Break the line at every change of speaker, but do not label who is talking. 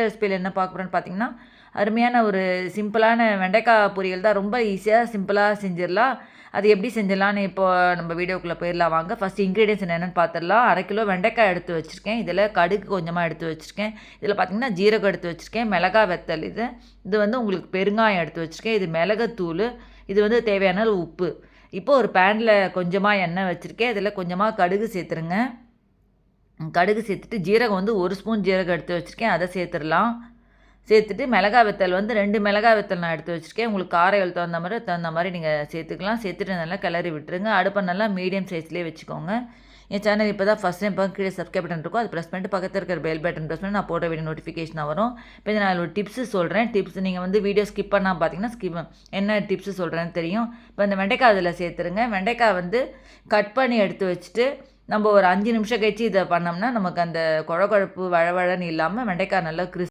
ரெசிபியில் என்ன பார்க்க போகிறோன்னு பார்த்தீங்கன்னா அருமையான ஒரு சிம்பிளான வெண்டைக்காய் பொரியல் தான். ரொம்ப ஈஸியாக சிம்பிளாக செஞ்சிடலாம். அது எப்படி செஞ்சிடலான்னு இப்போ நம்ம வீடியோக்குள்ளே போயிடலாம். வாங்க ஃபஸ்ட் இன்க்ரீடியன்ஸ் என்னென்னு பார்த்துடலாம் அரை கிலோ வெண்டைக்காய் எடுத்து வச்சுருக்கேன். இதில் கடுகு கொஞ்சமாக எடுத்து வச்சுருக்கேன். இதில் பார்த்தீங்கன்னா ஜீரகம் எடுத்து வச்சுருக்கேன். மிளகா வெத்தல் இது. இது வந்து உங்களுக்கு பெருங்காயம் எடுத்து வச்சுருக்கேன். இது மிளகுத்தூள். இது வந்து தேவையான உப்பு. இப்போ ஒரு பேனில் கொஞ்சமாக எண்ணெய் வச்சுருக்கேன். இதில் கொஞ்சமாக கடுகு சேர்த்துருங்க. கடுகு சேர்த்துட்டு ஜீரகம் வந்து ஒரு ஸ்பூன் ஜீரகம் எடுத்து வச்சுருக்கேன். அதை சேர்த்துடலாம். சேர்த்துட்டு மிளகா வெத்தல் வந்து ரெண்டு மிளகா வெத்தல் நான் எடுத்து வச்சுருக்கேன். உங்களுக்கு காரைகள் தகுந்த மாதிரி தகுந்த மாதிரி நீங்கள் சேர்த்துக்கலாம். சேர்த்துட்டு நல்லா கிளறி விட்டுருங்க. அடுப்பை நல்லா மீடியம் சைஸ்லேயே வச்சுக்கோங்க. என் சேனல் இப்போ தான் ஃபஸ்ட் டைம் பார்க்க கீழே சப்ஸ்கிரைப் பட்டன் இருக்கும். அது ப்ரெஸ் பண்ணிட்டு பக்கத்தில் இருக்கிற பெல் பட்டன் ப்ரெஸ் பண்ணி நான் போட்ட வீடியோ நோட்டிஃபிகேஷன் வரும். இப்போ நான் ஒரு டிப்ஸு சொல்கிறேன் டிப்ஸ் நீங்கள் வந்து வீடியோ ஸ்கிப் பண்ணால் பார்த்தீங்கன்னா ஸ்கிப் என்ன டிப்ஸு சொல்கிறேன்னு தெரியும். இப்போ இந்த வெண்டைக்காய் அதில் சேர்த்துருங்க. வெண்டைக்காய் வந்து கட் பண்ணி எடுத்து வச்சுட்டு நம்ம ஒரு அஞ்சு நிமிஷம் கழிச்சு இதை பண்ணோம்னா நமக்கு அந்த குழ குழப்பு வழவழன்னு இல்லாமல் வெண்டைக்காய் நல்லா கிறிஸ்